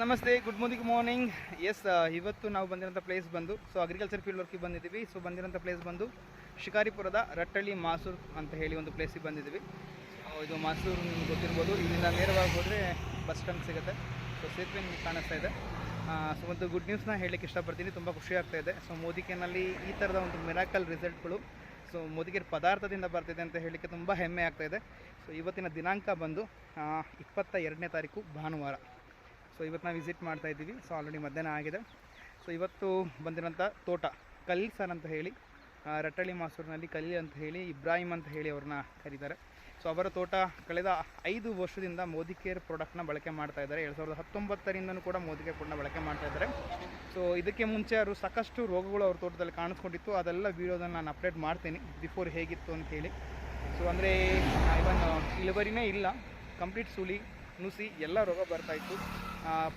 ನಮಸ್ತೆ good morning morning yes ಇವತ್ತು ನಾವು ಬಂದಿರೋಂಥ ಪ್ಲೇಸ್ ಬಂದು ಸೊ ಅಗ್ರಿಕಲ್ಚರ್ ಫೀಲ್ಡ್ ವರ್ಕಿಗೆ ಬಂದಿದ್ದೀವಿ. ಸೊ ಬಂದಿರೋಂಥ ಪ್ಲೇಸ್ ಬಂದು ಶಿಕಾರಿಪುರದ ರಟ್ಟಳ್ಳಿ ಮಾಸೂರು ಅಂತ ಹೇಳಿ ಒಂದು ಪ್ಲೇಸಿಗೆ ಬಂದಿದ್ದೀವಿ. ಇದು ಮಾಸೂರು ನಿಮ್ಗೆ ಗೊತ್ತಿರ್ಬೋದು. ಇಲ್ಲಿಂದ ನೇರವಾಗಿ ಹೋದರೆ ಬಸ್ ಸ್ಟ್ಯಾಂಡ್ ಸಿಗುತ್ತೆ. ಸೊ ಸೇತುವೆ ನಿಮ್ಗೆ ಕಾಣಿಸ್ತಾ ಇದೆ. ಸೊ ಒಂದು ಗುಡ್ ನ್ಯೂಸ್ನ ಹೇಳಲಿಕ್ಕೆ ಇಷ್ಟಪಡ್ತೀನಿ. ತುಂಬ ಖುಷಿ ಆಗ್ತಾ ಇದೆ. ಸೊ ಮೋದಿಕೆನಲ್ಲಿ ಈ ಥರದ ಒಂದು ಮಿರಾಕಲ್ ರಿಸಲ್ಟ್ಗಳು ಸೊ ಮೋದಿಗೆ ಪದಾರ್ಥದಿಂದ ಬರ್ತಿದೆ ಅಂತ ಹೇಳಲಿಕ್ಕೆ ತುಂಬ ಹೆಮ್ಮೆ ಆಗ್ತಾ ಇದೆ. ಸೊ ಇವತ್ತಿನ ದಿನಾಂಕ ಬಂದು ಇಪ್ಪತ್ತ ಎರಡನೇ ತಾರೀಕು ಭಾನುವಾರ. ಸೊ ಇವತ್ತು ನಾವು ವಿಸಿಟ್ ಮಾಡ್ತಾ ಇದ್ದೀವಿ. ಸೊ ಆಲ್ರೆಡಿ ಮಧ್ಯಾಹ್ನ ಆಗಿದೆ. ಸೊ ಇವತ್ತು ಬಂದಿರೋಂಥ ತೋಟ ಕಲ್ಲಿ ಸರ್ ಅಂತ ಹೇಳಿ ರಟ್ಟಳ್ಳಿ ಮಾಸೂರಿನಲ್ಲಿ ಕಲ್ಲಿ ಅಂತ ಹೇಳಿ, ಇಬ್ರಾಹಿಂ ಅಂತ ಹೇಳಿ ಅವ್ರನ್ನ ಕರೀತಾರೆ. ಸೊ ಅವರ ತೋಟ ಕಳೆದ ಐದು ವರ್ಷದಿಂದ ಮೋದಿ ಕೇರ್ ಪ್ರಾಡಕ್ಟ್ನ ಬಳಕೆ ಮಾಡ್ತಾ ಇದ್ದಾರೆ. ಎರಡು ಸಾವಿರದ ಹತ್ತೊಂಬತ್ತರಿಂದನೂ ಕೂಡ ಮೋದಿ ಕೇರ್ ಪ್ರಾಡಕ್ಟ್ನ ಬಳಕೆ ಮಾಡ್ತಾ ಇದ್ದಾರೆ. ಸೊ ಇದಕ್ಕೆ ಮುಂಚೆ ಅವರು ಸಾಕಷ್ಟು ರೋಗಗಳು ಅವ್ರ ತೋಟದಲ್ಲಿ ಕಾಣಿಸ್ಕೊಂಡಿತ್ತು. ಅದೆಲ್ಲ ವೀಡಿಯೋದನ್ನು ನಾನು ಅಪ್ಡೇಟ್ ಮಾಡ್ತೀನಿ. ಬಿಫೋರ್ ಹೇಗಿತ್ತು ಅಂತ ಹೇಳಿ. ಸೊ ಅಂದರೆ ಇವನ್ ಇಳುವರಿನೇ ಇಲ್ಲ. ಕಂಪ್ಲೀಟ್ ಸುಳಿ ನುಸಿ ಎಲ್ಲ ರೋಗ ಬರ್ತಾಯಿತ್ತು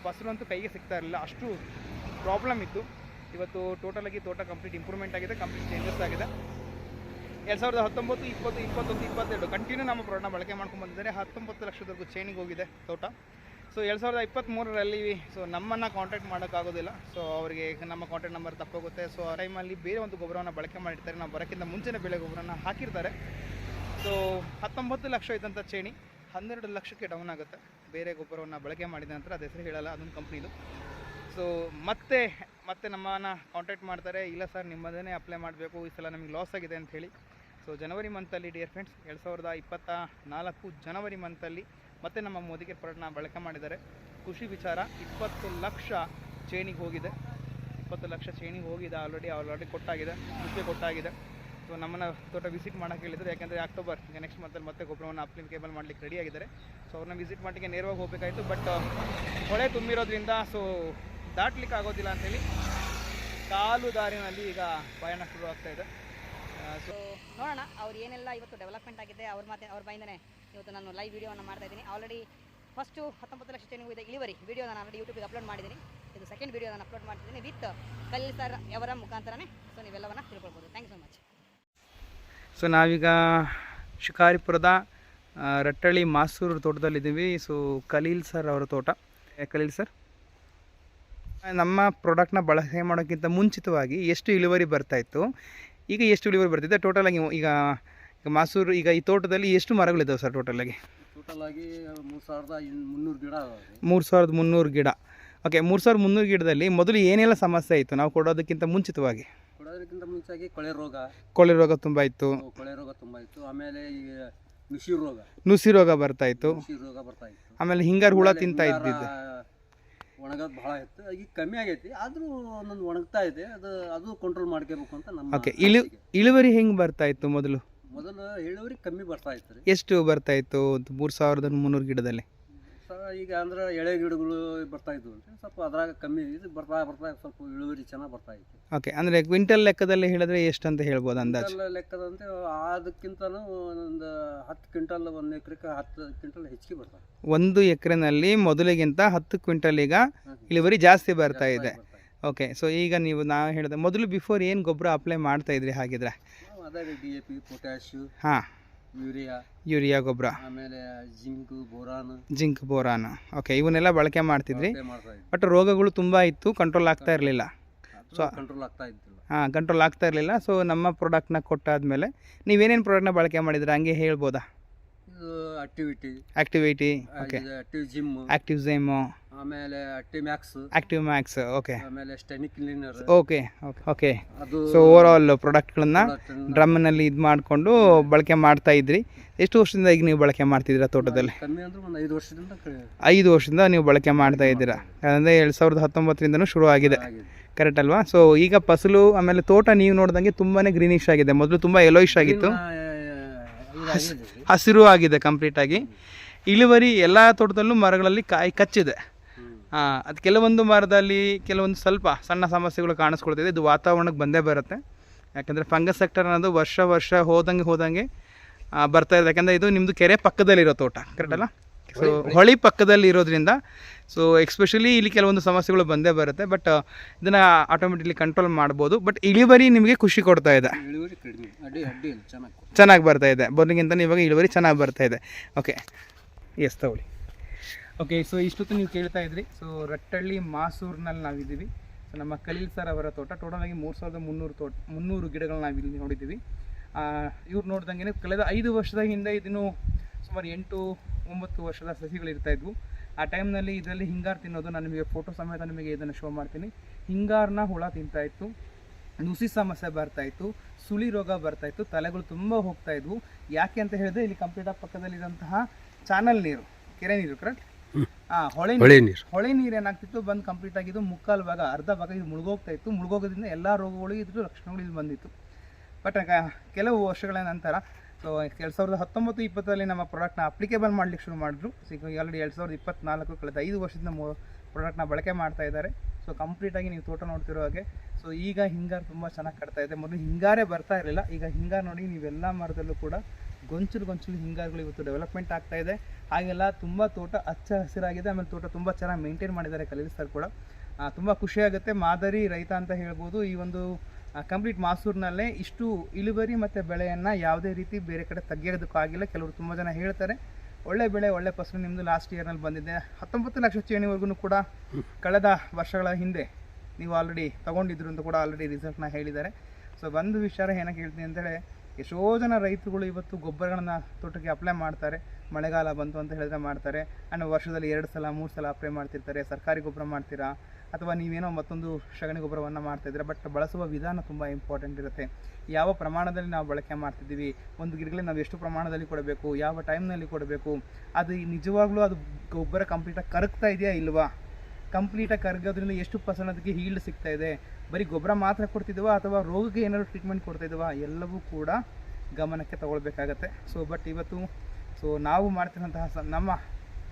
ಫಸಲು ಅಂತೂ ಕೈಗೆ ಸಿಗ್ತಾ ಇರಲಿಲ್ಲ. ಅಷ್ಟು ಪ್ರಾಬ್ಲಮ್ ಇತ್ತು. ಇವತ್ತು ಟೋಟಲಾಗಿ ತೋಟ ಕಂಪ್ಲೀಟ್ ಇಂಪ್ರೂವ್ಮೆಂಟ್ ಆಗಿದೆ ಕಂಪ್ಲೀಟ್ ಚೇಂಜಸ್ ಆಗಿದೆ. ಎರಡು ಸಾವಿರದ ಹತ್ತೊಂಬತ್ತು, ಇಪ್ಪತ್ತು, ಇಪ್ಪತ್ತೊಂದು, ಇಪ್ಪತ್ತೆರಡು ಕಂಟಿನ್ಯೂ ನಮ್ಮ ಪ್ರಾಡಕ್ಟ್ನ ಬಳಕೆ ಮಾಡ್ಕೊಂಡು ಬಂದಿದ್ದಾರೆ. ಹತ್ತೊಂಬತ್ತು ಲಕ್ಷದವರೆಗೂ ಚೇಣಿಗೆ ಹೋಗಿದೆ ತೋಟ. ಸೊ ಎರಡು ಸಾವಿರದ ಇಪ್ಪತ್ತ್ಮೂರರಲ್ಲಿ ಸೊ ನಮ್ಮನ್ನು ಕಾಂಟ್ಯಾಕ್ಟ್ ಮಾಡೋಕ್ಕಾಗೋದಿಲ್ಲ ಸೊ ಅವರಿಗೆ ನಮ್ಮ ಕಾಂಟ್ಯಾಕ್ಟ್ ನಂಬರ್ ತಪ್ಪೋಗುತ್ತೆ. ಸೊ ಆ ಟೈಮಲ್ಲಿ ಬೇರೆ ಒಂದು ಗೊಬ್ಬರವನ್ನು ಬಳಕೆ ಮಾಡಿರ್ತಾರೆ. ನಾವು ಬರೋಕ್ಕಿಂತ ಮುಂಚೆನೇ ಬೆಳೆ ಗೊಬ್ಬರನ ಹಾಕಿರ್ತಾರೆ. ಸೊ ಹತ್ತೊಂಬತ್ತು ಲಕ್ಷ ಇದ್ದಂಥ ಚೇಣಿ ಹನ್ನೆರಡು ಲಕ್ಷಕ್ಕೆ ಡೌನ್ ಆಗುತ್ತೆ. ಬೇರೆ ಗೊಬ್ಬರವನ್ನು ಬಳಕೆ ಮಾಡಿದ ನಂತರ ಅದು ಹೆಸರು ಹೇಳಲ್ಲ, ಅದೊಂದು ಕಂಪ್ನಿದು ಸೊ ಮತ್ತೆ ಮತ್ತೆ ನಮ್ಮನ್ನು ಕಾಂಟ್ಯಾಕ್ಟ್ ಮಾಡ್ತಾರೆ. ಇಲ್ಲ ಸರ್ ನಿಮ್ಮದೇ ಅಪ್ಲೈ ಮಾಡಬೇಕು, ಈ ಸಲ ನಮಗೆ ಲಾಸ್ ಆಗಿದೆ ಅಂತ ಹೇಳಿ. ಸೊ ಜನವರಿ ಮಂತಲ್ಲಿ ಡಿಯರ್ ಫ್ರೆಂಡ್ಸ್ ಎರಡು ಸಾವಿರದ ಇಪ್ಪತ್ತ ನಾಲ್ಕು ಜನವರಿ ಮಂತಲ್ಲಿ ಮತ್ತೆ ನಮ್ಮ ಮೋದಿಗೆ ಪ್ರಾಡಕ್ಟ್ನ ಬಳಕೆ ಮಾಡಿದ್ದಾರೆ. ಖುಷಿ ವಿಚಾರ, ಇಪ್ಪತ್ತು ಲಕ್ಷ ಚೇಣಿಗೆ ಹೋಗಿದೆ. ಇಪ್ಪತ್ತು ಲಕ್ಷ ಚೇಣಿಗೆ ಹೋಗಿದೆ ಆಲ್ರೆಡಿ ಆಲ್ರೆಡಿ ಕೊಟ್ಟಾಗಿದೆ ಮುಂಚೆ ಕೊಟ್ಟಾಗಿದೆ. ಸೊ ನಮ್ಮನ್ನು ತೋಟ ವಿಸಿಟ್ ಮಾಡೋಕೆ ಹೇಳಿದ್ರು ಯಾಕೆಂದರೆ ಅಕ್ಟೋಬರ್ ಈಗ ನೆಕ್ಸ್ಟ್ ಮಂತಲ್ಲಿ ಮತ್ತೆ ಗೊಬ್ಬರವನ್ನು ಅಪ್ಲಿಕೇಬಲ್ ಮಾಡಲಿಕ್ಕೆ ರೆಡಿ ಆಗಿದ್ದಾರೆ. ಸೊ ಅವ್ರನ್ನ ವಿಸಿಟ್ ಮಾಡಲಿಕ್ಕೆ ನೇರವಾಗಿ ಹೋಗಬೇಕಾಯಿತು. ಬಟ್ ಹೊಳೆ ತುಂಬಿರೋದ್ರಿಂದ ಸೊ ದಾಟ್ಲಿಕ್ಕೆ ಆಗೋದಿಲ್ಲ ಅಂಥೇಳಿ ಕಾಲು ದಾರಿನಲ್ಲಿ ಈಗ ಪಯಣ ಶುರು ಆಗ್ತಾ ಇದೆ. ಸೊ ನೋಡೋಣ, ಅವ್ರು ಏನೆಲ್ಲ ಇವತ್ತು ಡೆವಲಪ್ಮೆಂಟ್ ಆಗಿದೆ, ಅವ್ರ ಮಾತೆ, ಅವ್ರ ಬಾಯಿಂದನೇ ಇವತ್ತು ನಾನು ಲೈವ್ ವಿಡಿಯೋವನ್ನು ಮಾಡ್ತಾ ಇದ್ದೀನಿ. ಆಲ್ರೆಡಿ ಫಸ್ಟು ಹತ್ತೊಂಬತ್ತು ಲಕ್ಷ ಚೆನ್ನಾಗಿ ಇದೆ. ಇಳುವರಿ ವಿಡಿಯೋ ನಾನು ಆಲ್ರೆಡಿ ಯೂಟ್ಯೂಬಿಗೆ ಅಪ್ಲೋಡ್ ಮಾಡಿದ್ದೀನಿ. ಇದು ಸೆಕೆಂಡ್ ವಿಡಿಯೋ ನಾನು ಅಪ್ಲೋಡ್ ಮಾಡ್ತಿದ್ದೀನಿ ವಿತ್ ಕಲ್ಲಿ ಸರ್ ಅವರ ಮುಖಾಂತರನೇ. ಸೊ ನೀವೆಲ್ಲವನ್ನು ತಿಳ್ಕೊಳ್ಬೋದು. Thank you so much so ನಾವೀಗ ಶಿಕಾರಿಪುರದ ರಟ್ಟಳ್ಳಿ ಮಾಸೂರು ತೋಟದಲ್ಲಿದ್ದೀವಿ. ಸೊ ಖಲೀಲ್ ಸರ್ ಅವರ ತೋಟ. ಕಲೀಲ್ ಖಲೀಲ್ ಸರ್. ನಮ್ಮ ಪ್ರಾಡಕ್ಟ್ನ ಬಳಕೆ ಮಾಡೋಕ್ಕಿಂತ ಮುಂಚಿತವಾಗಿ ಎಷ್ಟು ಇಳುವರಿ ಬರ್ತಾ ಇತ್ತು? ಈಗ ಎಷ್ಟು ಇಳುವರಿ ಬರ್ತಿದೆ? ಟೋಟಲಾಗಿ ಈಗ ಈಗ ಮಾಸೂರು ಈಗ ಈ ತೋಟದಲ್ಲಿ ಎಷ್ಟು ಮರಗಳಿದ್ದಾವೆ ಸರ್ ಟೋಟಲಾಗಿ ಟೋಟಲ್ ಆಗಿ ಮೂರು ಸಾವಿರದ ಮುನ್ನೂರು ಗಿಡ ಮೂರು ಸಾವಿರದ ಮುನ್ನೂರು ಗಿಡ. ಓಕೆ ಮೂರು ಸಾವಿರದ ಮುನ್ನೂರು ಗಿಡದಲ್ಲಿ ಮೊದಲು ಏನೆಲ್ಲ ಸಮಸ್ಯೆ ಇತ್ತು? ನಾವು ಕೊಡೋದಕ್ಕಿಂತ ಮುಂಚಿತವಾಗಿ. ಕೊಡೋದಕ್ಕಿಂತ ಮುಂಚೆ ಕೊಳೆ ರೋಗ. ಕೊಳೆ ರೋಗ ತುಂಬ ಇತ್ತು. ಕೊಳೆ ರೋಗ ತುಂಬ ಇತ್ತು. ಆಮೇಲೆ ಈಗ ನುಸಿ ರೋಗ. ನುಸಿ ರೋಗ ಬರ್ತಾ ಇತ್ತು. ನುಸಿ ರೋಗ ಬರ್ತಾ ಇತ್ತು. ಆಮೇಲೆ ಹಿಂಗಾರು ಹುಳ ತಿಂತಾ ಇದ್ದಿದ್ದು. ಒಣಗೋದು ಭಾಳ ಇತ್ತು. ಈಗ ಕಮ್ಮಿ ಆಗೈತಿ. ಆದರೂ ಒಂದೊಂದು ಒಣಗ್ತಾ ಇದೆ. ಅದು ಅದು ಕಂಟ್ರೋಲ್ ಮಾಡ್ಕೋಬೇಕು ಅಂತ ನಮ್ಮ ಓಕೆ ಇಳು ಇಳುವರಿ ಹೆಂಗೆ ಬರ್ತಾ ಇತ್ತು ಮೊದಲು? ಮೊದಲು ಇಳುವರಿ ಕಮ್ಮಿ ಬರ್ತಾ ಇತ್ತು ರೀ. ಎಷ್ಟು ಬರ್ತಾ ಇತ್ತು? ಮೂರು ಸಾವಿರದ ಮುನ್ನೂರು ಗಿಡದಲ್ಲಿ. ಈಗ ಅಂದ್ರೆ ಎಳೆ ಗಿಡಗಳು ಬರ್ತಾ ಇದ್ವು ಅಂದ್ರೆ ಸ್ವಲ್ಪ ಅದ್ರಾಗ ಕಮ್ಮಿ ಇದು ಬರ್ತಾ ಬರ್ತಾ ಸ್ವಲ್ಪ ಇಳುವರಿ ಚೆನ್ನಾಗಿ ಬರ್ತಾ ಇತ್ತು. ಓಕೆ ಅಂದರೆ ಕ್ವಿಂಟಲ್ ಲೆಕ್ಕದಲ್ಲಿ ಹೇಳಿದ್ರೆ ಎಷ್ಟು ಅಂತ ಹೇಳ್ಬೋದು ಅಂದಾಜು? ಕ್ವಿಂಟಲ್ ಲೆಕ್ಕದಂತೆ ಅದಕ್ಕಿಂತನೂ ಒಂದು ಹತ್ತು ಕ್ವಿಂಟಲ್ ಒಂದು ಎಕರೆಗೆ ಹತ್ತು ಕ್ವಿಂಟಲ್ ಹೆಚ್ಚಿಗೆ ಬರ್ತಾ ಒಂದು ಎಕರೆನಲ್ಲಿ ಮೊದಲಿಗಿಂತ ಹತ್ತು ಕ್ವಿಂಟಲ್ ಈಗ ಇಳುವರಿ ಜಾಸ್ತಿ ಬರ್ತಾ ಇದೆ. ಓಕೆ ಸೊ ಈಗ ನೀವು ನಾವು ಹೇಳಿದೆ ಮೊದಲು ಬಿಫೋರ್ ಏನು ಗೊಬ್ಬರ ಅಪ್ಲೈ ಮಾಡ್ತಾ ಇದ್ರಿ ಹಾಗಿದ್ರೆ? ನಾವು ಅದೇ ಡಿ ಎ ಪಿ ಪೊಟ್ಯಾಶು ಹಾಂ. ಯೂರಿಯಾ. ಯೂರಿಯಾ ಗೊಬ್ಬರ. ಆಮೇಲೆ zinc boron. Zinc boron. Okay ಇವನ್ನೆಲ್ಲ ಬಳಕೆ ಮಾಡ್ತಿದ್ರಿ. ಬಟ್ ರೋಗಗಳು ತುಂಬ ಇತ್ತು ಕಂಟ್ರೋಲ್ ಆಗ್ತಾ ಇರಲಿಲ್ಲ. ಸೊ- ಕಂಟ್ರೋಲ್ ಆಗ್ತಾ ಇದ್ದಿಲ್ಲ. ಹಾಂ ಕಂಟ್ರೋಲ್ ಆಗ್ತಾ ಇರಲಿಲ್ಲ. ಸೊ ನಮ್ಮ ಪ್ರಾಡಕ್ಟ್ನ ಕೊಟ್ಟಾದ್ಮೇಲೆ ನೀವೇನೇನು ಪ್ರಾಡಕ್ಟ್ನ ಬಳಕೆ ಮಾಡಿದ್ರೆ? ಹಂಗೆ ಹೇಳ್ಬೋದಾ? Activity activity okay active gym active gym ಆಮೇಲೆ active max active max okay ಆಮೇಲೆ ಸ್ಟೆನಿಕ್ cleaner okay okay so overall ಪ್ರಾಡಕ್ಟ್ಗಳನ್ನ ಡ್ರಮ್ನಲ್ಲಿ ಇದು ಮಾಡಿಕೊಂಡು ಬಳಕೆ ಮಾಡ್ತಾ ಇದ್ರಿ. ಎಷ್ಟು ವರ್ಷದಿಂದ ಈಗ ನೀವು ಬಳಕೆ ಮಾಡ್ತಿದ್ದೀರಾ ತೋಟದಲ್ಲಿ? ಕಮ್ಮಿ ಅಂದ್ರೆ ಒಂದು ಐದು ವರ್ಷದಿಂದ ಐದು ವರ್ಷದಿಂದ ನೀವು ಬಳಕೆ ಮಾಡ್ತಾ ಇದ್ದೀರಾ? ಅಂದರೆ ಎರಡು ಸಾವಿರದ ಹತ್ತೊಂಬತ್ತರಿಂದನೂ ಶುರು ಆಗಿದೆ. ಕರೆಕ್ಟ್ ಅಲ್ವಾ? ಸೊ ಈಗ ಫಸಲು ಆಮೇಲೆ ತೋಟ ನೀವು ನೋಡ್ದಂಗೆ ತುಂಬಾ ಗ್ರೀನಿಶ್ ಆಗಿದೆ. ಮೊದಲು ತುಂಬ ಎಲೋಯಿಶ್ ಆಗಿತ್ತು. ಹಸಿರು ಆಗಿದೆ ಕಂಪ್ಲೀಟಾಗಿ ಇಳುವರಿ ಎಲ್ಲ ತೋಟದಲ್ಲೂ ಮರಗಳಲ್ಲಿ ಕಾಯಿ ಕಚ್ಚಿದೆ. ಅದು ಕೆಲವೊಂದು ಮರದಲ್ಲಿ ಕೆಲವೊಂದು ಸ್ವಲ್ಪ ಸಣ್ಣ ಸಮಸ್ಯೆಗಳು ಕಾಣಿಸ್ಕೊಳ್ತಿದೆ. ಇದು ವಾತಾವರಣಕ್ಕೆ ಬಂದೇ ಬರುತ್ತೆ. ಯಾಕೆಂದರೆ ಫಂಗಸ್ ಸೆಕ್ಟರ್ ಅನ್ನೋದು ವರ್ಷ ವರ್ಷ ಹೋದಂಗೆ ಹೋದಂಗೆ ಬರ್ತಾ ಇದೆ ಯಾಕೆಂದರೆ ಇದು ನಿಮ್ಮದು ಕೆರೆ ಪಕ್ಕದಲ್ಲಿರೋ ತೋಟ ಕರೆಕ್ಟ್ ಅಲ್ಲ? ಸೊ ಹೊಳಿ ಪಕ್ಕದಲ್ಲಿ ಇರೋದ್ರಿಂದ ಸೊ ಎಕ್ಸ್ಪೆಷಲಿ ಇಲ್ಲಿ ಕೆಲವೊಂದು ಸಮಸ್ಯೆಗಳು ಬಂದೇ ಬರುತ್ತೆ. ಬಟ್ ಇದನ್ನು ಆಟೋಮೆಟಿಕ್ಲಿ ಕಂಟ್ರೋಲ್ ಮಾಡ್ಬೋದು. ಬಟ್ ಇಳುವರಿ ನಿಮಗೆ ಖುಷಿ ಕೊಡ್ತಾ ಇದೆ. ಚೆನ್ನಾಗಿ. ಚೆನ್ನಾಗಿ ಬರ್ತಾ ಇದೆ. ಮೊದಲಿಗಿಂತ ಇವಾಗ ಇಳುವರಿ ಚೆನ್ನಾಗಿ ಬರ್ತಾ ಇದೆ. ಓಕೆ ಎಸ್ ತಗೊಳ್ಳಿ. ಓಕೆ ಸೊ ಇಷ್ಟೊತ್ತು ನೀವು ಕೇಳ್ತಾ ಇದ್ರಿ. ಸೊ ರಟ್ಟಳ್ಳಿ ಮಾಸೂರಿನಲ್ಲಿ ನಾವಿದ್ದೀವಿ. ಸೊ ನಮ್ಮ ಕಲೀಲ್ ಸರ್ ಅವರ ತೋಟ ಟೋಟಲ್ ಆಗಿ ಮೂರು ಸಾವಿರದ ಮುನ್ನೂರು ತೋಟ, ಮುನ್ನೂರು ಗಿಡಗಳನ್ನ ನಾವಿಲ್ಲಿ ನೋಡಿದ್ದೀವಿ. ಇವ್ರು ನೋಡ್ದಂಗೆ ಕಳೆದ ಐದು ವರ್ಷದ ಹಿಂದೆ ಇದನ್ನು ಸುಮಾರು ಎಂಟು, ಒಂಬತ್ತು ವರ್ಷದ ಸಸಿಗಳು ಇರ್ತಾ ಇದ್ವು. ಆ ಟೈಮ್ನಲ್ಲಿ ಇದರಲ್ಲಿ ಹಿಂಗಾರು ತಿನ್ನೋದು ನಾನು ನಿಮಗೆ ಫೋಟೋ ಸಮೇತ ನಿಮಗೆ ಇದನ್ನು ಶೋ ಮಾಡ್ತೀನಿ. ಹಿಂಗಾರನ್ನ ಹುಳ ತಿಂತಾ ಇತ್ತು. ನುಸಿ ಸಮಸ್ಯೆ ಬರ್ತಾ ಇತ್ತು. ಸುಳಿ ರೋಗ ಬರ್ತಾ ಇತ್ತು. ತಲೆಗಳು ತುಂಬ ಹೋಗ್ತಾ ಇದ್ವು. ಯಾಕೆ ಅಂತ ಹೇಳಿದ್ರೆ ಇಲ್ಲಿ ಕಂಪ್ಯೂಟರ್ ಪಕ್ಕದಲ್ಲಿರುವಂತಹ ಚಾನಲ್ ನೀರು, ಕೆರೆ ನೀರು ಕರೆಕ್ಟ್ ಹೊಳೆ ಹೊಳೆ ನೀರು. ಹೊಳೆ ನೀರು ಏನಾಗ್ತಿತ್ತು? ಬಂದು ಕಂಪ್ಲೀಟ್ ಆಗಿದ್ದು ಮುಕ್ಕಾಲು ಭಾಗ ಅರ್ಧ ಭಾಗ ಇದು ಮುಳುಗೋಗ್ತಾ ಇತ್ತು. ಮುಳುಗೋಗೋದ್ರಿಂದ ಎಲ್ಲ ರೋಗಗಳು ಇದ್ರ ಲಕ್ಷಣಗಳು ಇಲ್ಲಿ ಬಂದಿತ್ತು. ಬಟ್ ಕೆಲವು ವರ್ಷಗಳ ನಂತರ ಸೊ ಎರಡು ಸಾವಿರದ ಹತ್ತೊಂಬತ್ತು ಇಪ್ಪತ್ತರಲ್ಲಿ ನಮ್ಮ ಪ್ರಾಡಕ್ಟ್ನ ಅಪ್ಲಿಕೇಬಲ್ ಮಾಡ್ಲಿಕ್ಕೆ ಶುರು ಮಾಡಿದ್ರು. ಸೊ ಆಲ್ರೆಡಿ ಎರಡು ಸಾವಿರದ ಇಪ್ಪತ್ನಾಲ್ಕು ಕಳೆದ ಐದು ವರ್ಷದಿಂದ ಮೂ ಪ್ರಾಡಕ್ಟ್ನ ಬಳಕೆ ಮಾಡ್ತಾ ಇದ್ದಾರೆ. ಸೊ ಕಂಪ್ಲೀಟಾಗಿ ನೀವು ತೋಟ ನೋಡ್ತಿರೋ ಹಾಗೆ ಸೊ ಈಗ ಹಿಂಗಾರು ತುಂಬ ಚೆನ್ನಾಗಿ ಕಟ್ತಾ ಇದೆ. ಮೊದಲು ಹಿಂಗಾರೇ ಬರ್ತಾ ಇರಲಿಲ್ಲ. ಈಗ ಹಿಂಗಾರು ನೋಡಿ ನೀವೆಲ್ಲ ಮರದಲ್ಲೂ ಕೂಡ ಗೊಂಚಲು ಗೊಂಚಲು ಹಿಂಗಾರುಗಳು ಇವತ್ತು ಡೆವಲಪ್ಮೆಂಟ್ ಆಗ್ತಾ ಇದೆ. ಹಾಗೆಲ್ಲ ತುಂಬ ತೋಟ ಹಚ್ಚ ಹಸಿರಾಗಿದೆ. ಆಮೇಲೆ ತೋಟ ತುಂಬ ಚೆನ್ನಾಗಿ ಮೇಂಟೈನ್ ಮಾಡಿದ್ದಾರೆ ಕಲೀಲ್ ಸರ್ ಕೂಡ. ತುಂಬ ಖುಷಿಯಾಗುತ್ತೆ ಮಾದರಿ ರೈತ ಅಂತ ಹೇಳ್ಬೋದು. ಈ ಒಂದು ಕಂಪ್ಲೀಟ್ ಮಾಸೂರಿನಲ್ಲೇ ಇಷ್ಟು ಇಳುವರಿ ಮತ್ತು ಬೆಳೆಯನ್ನು ಯಾವುದೇ ರೀತಿ ಬೇರೆ ಕಡೆ ತೆಗಿಯೋದಕ್ಕಾಗಿಲ್ಲ ಕೆಲವರು ತುಂಬ ಜನ ಹೇಳ್ತಾರೆ. ಒಳ್ಳೆ ಬೆಳೆ, ಒಳ್ಳೆ ಫಸಲು ನಿಮ್ಮದು ಲಾಸ್ಟ್ ಇಯರ್ನಲ್ಲಿ ಬಂದಿದೆ. ಹತ್ತೊಂಬತ್ತು ಲಕ್ಷ ಚೇಣಿವರೆಗೂ ಕೂಡ ಕಳೆದ ವರ್ಷಗಳ ಹಿಂದೆ ನೀವು ಆಲ್ರೆಡಿ ತೊಗೊಂಡಿದ್ರು ಅಂತ ಕೂಡ ಆಲ್ರೆಡಿ ರಿಸಲ್ಟ್ನ ಹೇಳಿದ್ದಾರೆ. ಸೊ ಒಂದು ವಿಚಾರ ಏನಕ್ಕೆ ಹೇಳ್ತೀನಿ ಅಂತೇಳಿ ಎಷ್ಟೋ ಜನ ರೈತರುಗಳು ಇವತ್ತು ಗೊಬ್ಬರಗಳನ್ನು ತೋಟಕ್ಕೆ ಅಪ್ಲೈ ಮಾಡ್ತಾರೆ. ಮಳೆಗಾಲ ಬಂತು ಅಂತ ಹೇಳಿದ್ರೆ ಮಾಡ್ತಾರೆ. ಆ್ಯಂಡ್ ವರ್ಷದಲ್ಲಿ ಎರಡು ಸಲ, ಮೂರು ಸಲ ಅಪ್ಲೈ ಮಾಡ್ತಿರ್ತಾರೆ. ಸರ್ಕಾರಿ ಗೊಬ್ಬರ ಮಾಡ್ತೀರಾ? ಅಥವಾ ನೀವೇನೋ ಮತ್ತೊಂದು ಸಗಣಿ ಗೊಬ್ಬರವನ್ನು ಮಾಡ್ತಾಯಿದ್ರೆ ಬಟ್ ಬಳಸುವ ವಿಧಾನ ತುಂಬ ಇಂಪಾರ್ಟೆಂಟ್ ಇರುತ್ತೆ. ಯಾವ ಪ್ರಮಾಣದಲ್ಲಿ ನಾವು ಬಳಕೆ ಮಾಡ್ತಿದ್ದೀವಿ? ಒಂದು ಗಿಡಗಳಿಗೆ ನಾವು ಎಷ್ಟು ಪ್ರಮಾಣದಲ್ಲಿ ಕೊಡಬೇಕು? ಯಾವ ಟೈಮ್ನಲ್ಲಿ ಕೊಡಬೇಕು? ಅದು ನಿಜವಾಗ್ಲೂ ಅದು ಗೊಬ್ಬರ ಕಂಪ್ಲೀಟಾಗಿ ಕರಗ್ತಾ ಇದೆಯಾ ಇಲ್ವಾ? ಕಂಪ್ಲೀಟಾಗಿ ಕರಗೋದ್ರಿಂದ ಎಷ್ಟು ಪರ್ಸೆಂಟ್ ಅದಕ್ಕೆ ಹೀಲ್ಡ್ ಸಿಗ್ತಾ ಇದೆ? ಬರೀ ಗೊಬ್ಬರ ಮಾತ್ರ ಕೊಡ್ತಿದ್ದೀವಾ ಅಥವಾ ರೋಗಕ್ಕೆ ಏನಾದ್ರು ಟ್ರೀಟ್ಮೆಂಟ್ ಕೊಡ್ತಿದ್ದೀವಾ ಎಲ್ಲವೂ ಕೂಡ ಗಮನಕ್ಕೆ ತಗೊಳ್ಬೇಕಾಗತ್ತೆ. ಸೊ ಬಟ್ ಇವತ್ತು ಸೊ ನಾವು ಮಾಡ್ತಿರೋಂತಹ ಸ, ನಮ್ಮ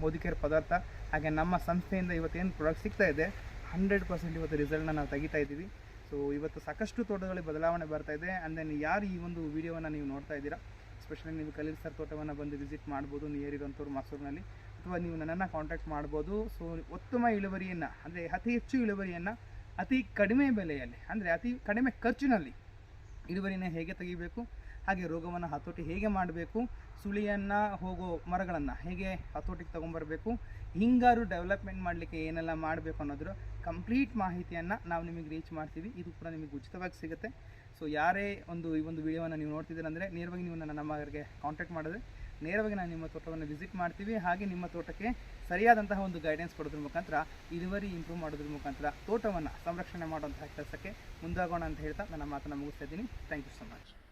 ಮೋದಿಕೇರ್ ಪದಾರ್ಥ, ಹಾಗೆ ನಮ್ಮ ಸಂಸ್ಥೆಯಿಂದ ಇವತ್ತೇನು ಪ್ರಾಡಕ್ಟ್ ಸಿಗ್ತಾ ಇದೆ ಹಂಡ್ರೆಡ್ ಪರ್ಸೆಂಟ್ ಇವತ್ತು ರಿಸಲ್ಟ್ನ ನಾವು ತೆಗಿತಾ ಇದ್ದೀವಿ. ಸೊ ಇವತ್ತು ಸಾಕಷ್ಟು ತೋಟಗಳಲ್ಲಿ ಬದಲಾವಣೆ ಬರ್ತಾ ಇದೆ. ಆ್ಯಂಡ್ ದೆನ್ ಯಾರು ಈ ಒಂದು ವಿಡಿಯೋವನ್ನು ನೀವು ನೋಡ್ತಾ ಇದ್ದೀರಾ? ಸ್ಪೆಷಲಿ ನೀವು ಕಲೀಲ್ ಸರ್ ತೋಟವನ್ನು ಬಂದು ವಿಸಿಟ್ ಮಾಡ್ಬೋದು ನಿಯರ್ ಇರೋಂಥವ್ರು ಮೈಸೂರಿನಲ್ಲಿ ಅಥವಾ ನೀವು ನನ್ನನ್ನು ಕಾಂಟ್ಯಾಕ್ಟ್ ಮಾಡ್ಬೋದು. ಸೊ ಉತ್ತಮ ಇಳುವರಿಯನ್ನು, ಅಂದರೆ ಅತಿ ಹೆಚ್ಚು ಇಳುವರಿಯನ್ನು ಅತಿ ಕಡಿಮೆ ಬೆಲೆಯಲ್ಲಿ, ಅಂದರೆ ಅತಿ ಕಡಿಮೆ ಖರ್ಚಿನಲ್ಲಿ ಇಳುವರಿನ ಹೇಗೆ ತೆಗಿಬೇಕು, ಹಾಗೆ ರೋಗವನ್ನು ಹತೋಟಿ ಹೇಗೆ ಮಾಡಬೇಕು ಸುಳಿಯನ್ನು ಹೋಗೋ ಮರಗಳನ್ನು ಹೇಗೆ ಹತೋಟಿಗೆ ತೊಗೊಂಬರಬೇಕು, ಹಿಂಗಾರು ಡೆವಲಪ್ಮೆಂಟ್ ಮಾಡಲಿಕ್ಕೆ ಏನೆಲ್ಲ ಮಾಡಬೇಕು ಅನ್ನೋದ್ರ ಕಂಪ್ಲೀಟ್ ಮಾಹಿತಿಯನ್ನು ನಾವು ನಿಮಗೆ ರೀಚ್ ಮಾಡ್ತೀವಿ. ಇದು ಕೂಡ ನಿಮಗೆ ಉಚಿತವಾಗಿ ಸಿಗುತ್ತೆ. ಸೊ ಯಾರೇ ಒಂದು ಈ ಒಂದು ವಿಡಿಯೋವನ್ನು ನೀವು ನೋಡ್ತಿದ್ದೀರಂದರೆ, ನೇರವಾಗಿ ನೀವು ನನ್ನ ನಮ್ಮವರಿಗೆ ಕಾಂಟ್ಯಾಕ್ಟ್ ಮಾಡಿದ್ರೆ ನೇರವಾಗಿ ನಾನು ನಿಮ್ಮ ತೋಟವನ್ನು ವಿಸಿಟ್ ಮಾಡ್ತೀವಿ. ಹಾಗೆ ನಿಮ್ಮ ತೋಟಕ್ಕೆ ಸರಿಯಾದಂತಹ ಒಂದು ಗೈಡೆನ್ಸ್ ಕೊಡೋದ್ರ ಮುಖಾಂತರ ಇಳುವರಿ ಇಂಪ್ರೂವ್ ಮಾಡೋದ್ರ ಮುಖಾಂತರ ತೋಟವನ್ನು ಸಂರಕ್ಷಣೆ ಮಾಡುವಂತಹ ಕೆಲಸಕ್ಕೆ ಮುಂದಾಗೋಣ ಅಂತ ಹೇಳ್ತಾ ನನ್ನ ಮಾತನ್ನು ಮುಗಿಸ್ತಾ ಇದ್ದೀನಿ. Thank you so much